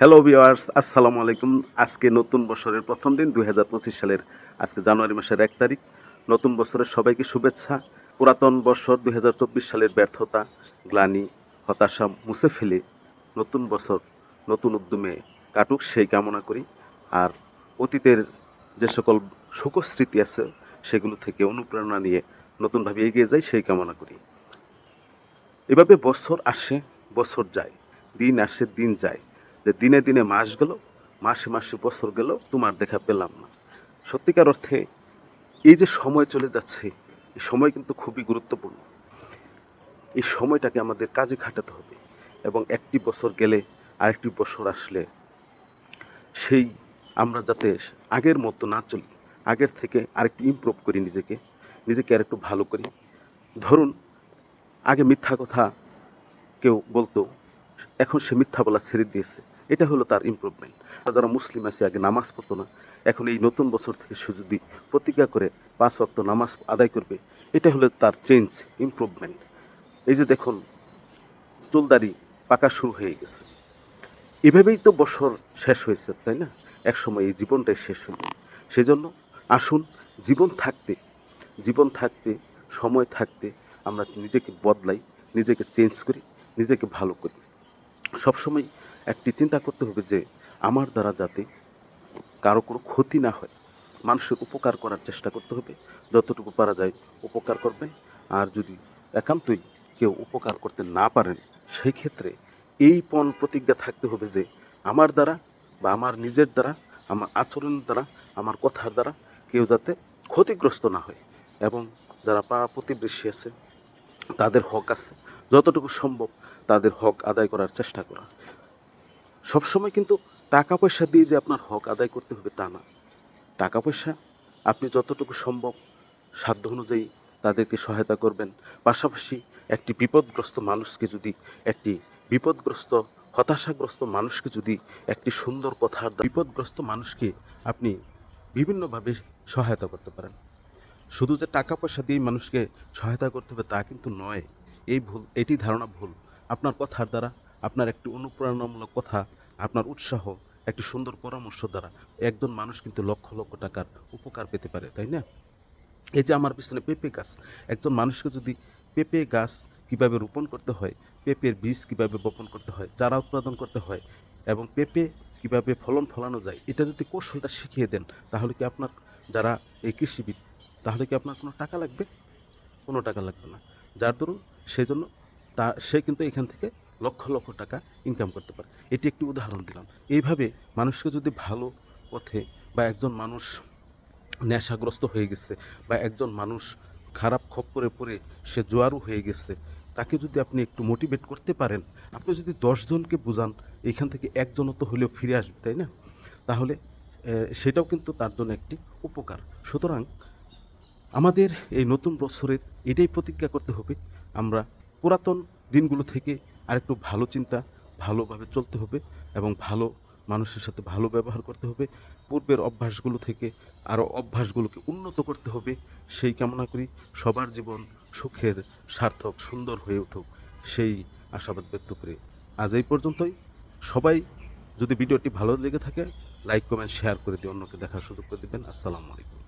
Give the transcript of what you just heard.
Hello viewers আসসালামু আলাইকুম আজকে নতুন বছরের প্রথম দিন, দুই হাজার পঁচিশ সালের আজকে জানুয়ারি মাসের এক তারিখ। নতুন বছরের সবাইকে শুভেচ্ছা। পুরাতন বছর, দুই হাজার চব্বিশ সালের ব্যর্থতা, গ্লানি, হতাশা মুছে ফেলে নতুন বছর, নতুন উদ্যমে কাটুক সেই কামনা করি। আর অতীতের যে সকল সুখ স্মৃতি আছে, সেগুলো থেকে অনুপ্রেরণা নিয়ে নতুনভাবে এগিয়ে যাই সেই কামনা করি। এভাবে বছর আসে, বছর যায়, দিন আসে, দিন যায়। যে দিনে দিনে মাস গেল, মাসে মাসে বছর গেল, তোমার দেখা পেলাম না। সত্যিকার অর্থে এই যে সময় চলে যাচ্ছে, এই সময় কিন্তু খুবই গুরুত্বপূর্ণ। এই সময়টাকে আমাদের কাজে খাটাতে হবে এবং একটি বছর গেলে আরেকটি বছর আসলে সেই আমরা যাতে আগের মতো না চলি, আগের থেকে আরেকটু ইমপ্রুভ করি নিজেকে নিজেকে আরেকটু ভালো করি। ধরুন, আগে মিথ্যা কথা কেউ বলতো, এখন সে মিথ্যা বলা ছেড়ে দিয়েছে। এটা হলো তার ইমপ্রুভমেন্ট যারা মুসলিম আছে, আগে নামাজ পড়তো না। এখন এই নতুন বছর থেকে সে যদি প্রতিজ্ঞা করে পাঁচ ওয়াক্ত নামাজ আদায় করবে। এটা হলো তার চেঞ্জ ইমপ্রুভমেন্ট এই যে দেখুন চুলদারি পাকা শুরু হয়ে গেছে। এভাবেই তো বছর শেষ হয়েছে, তাই না? এক সময় এই জীবনটাই শেষ হয়ে সেজন্য আসুন, জীবন থাকতে জীবন থাকতে, সময় থাকতে আমরা নিজেকে বদলাই, নিজেকে চেঞ্জ করি, নিজেকে ভালো করি। সবসময় একটি চিন্তা করতে হবে যে আমার দ্বারা যাতে কারও কোনো ক্ষতি না হয়, মানুষের উপকার করার চেষ্টা করতে হবে। যতটুকু পারা যায় উপকার করবেন। আর যদি একান্তই কেউ উপকার করতে না পারেন সেই ক্ষেত্রে এই পণ প্রতিজ্ঞা থাকতে হবে যে আমার দ্বারা বা আমার নিজের দ্বারা, আমার আচরণের দ্বারা, আমার কথার দ্বারা কেউ যাতে ক্ষতিগ্রস্ত না হয়। এবং যারা পাড়া প্রতিবেশী আছে, তাদের হক আছে। যতটুকু সম্ভব তাদের হক আদায় করার চেষ্টা করা। সবসময় কিন্তু টাকা পয়সা দিয়ে যে আপনার হক আদায় করতে হবে তা না। টাকা পয়সা আপনি যতটুকু সম্ভব সাধ্য অনুযায়ী তাদেরকে সহায়তা করবেন। পাশাপাশি একটি বিপদগ্রস্ত মানুষকে যদি, একটি বিপদগ্রস্ত, হতাশাগ্রস্ত মানুষকে যদি একটি সুন্দর কথার বিপদগ্রস্ত মানুষকে আপনি বিভিন্নভাবে সহায়তা করতে পারেন। শুধু যে টাকা পয়সা দিয়ে মানুষকে সহায়তা করতে হবে তা কিন্তু নয়। এই ভুল, এটি ধারণা ভুল। আপনার কথার দ্বারা আপনার একটি অনুপ্রেরণামূলক কথা, আপনার উৎসাহ, একটি সুন্দর পরামর্শ দ্বারা একজন মানুষ কিন্তু লক্ষ লক্ষ টাকার উপকার পেতে পারে, তাই না? এই যে আমার পিছনে পেঁপে গাছ, একজন মানুষকে যদি পেঁপে গাছ কীভাবে রোপণ করতে হয়, পেঁপের বীজ কীভাবে বপন করতে হয়, চারা উৎপাদন করতে হয় এবং পেঁপে কীভাবে ফলন ফলানো যায়, এটা যদি কৌশলটা শিখিয়ে দেন, তাহলে কি আপনার যারা এই কৃষিবিদ, তাহলে কি আপনার কোনো টাকা লাগবে? কোনো টাকা লাগবে না। যার দরুন সেই জন্য তা, সে কিন্তু এখান থেকে লক্ষ লক্ষ টাকা ইনকাম করতে পারে। এটি একটি উদাহরণ দিলাম। এইভাবে মানুষকে যদি ভালো পথে বা একজন মানুষ নেশাগ্রস্ত হয়ে গেছে বা একজন মানুষ খারাপ খপ করে পড়ে সে জোয়ারও হয়ে গেছে, তাকে যদি আপনি একটু মোটিভেট করতে পারেন, আপনি যদি দশজনকে বোঝান, এখান থেকে একজনও তো হলেও ফিরে আসবে, তাই না? তাহলে সেটাও কিন্তু তার জন্য একটি উপকার। সুতরাং আমাদের এই নতুন বছরের এটাই প্রতিজ্ঞা করতে হবে, আমরা পুরাতন দিনগুলো থেকে আরেকটু ভালো চিন্তা, ভালোভাবে চলতে হবে এবং ভালো মানুষের সাথে ভালো ব্যবহার করতে হবে। পূর্বের অভ্যাসগুলো থেকে আরও অভ্যাসগুলোকে উন্নত করতে হবে। সেই কামনা করি সবার জীবন সুখের, সার্থক, সুন্দর হয়ে উঠুক। সেই আশাবাদ ব্যক্ত করে আজ এই পর্যন্তই। সবাই যদি ভিডিওটি ভালো লেগে থাকে, লাইক, কমেন্ট, শেয়ার করে দিয়ে অন্যকে দেখার সুযোগ করে দেবেন। আসসালামু আলাইকুম।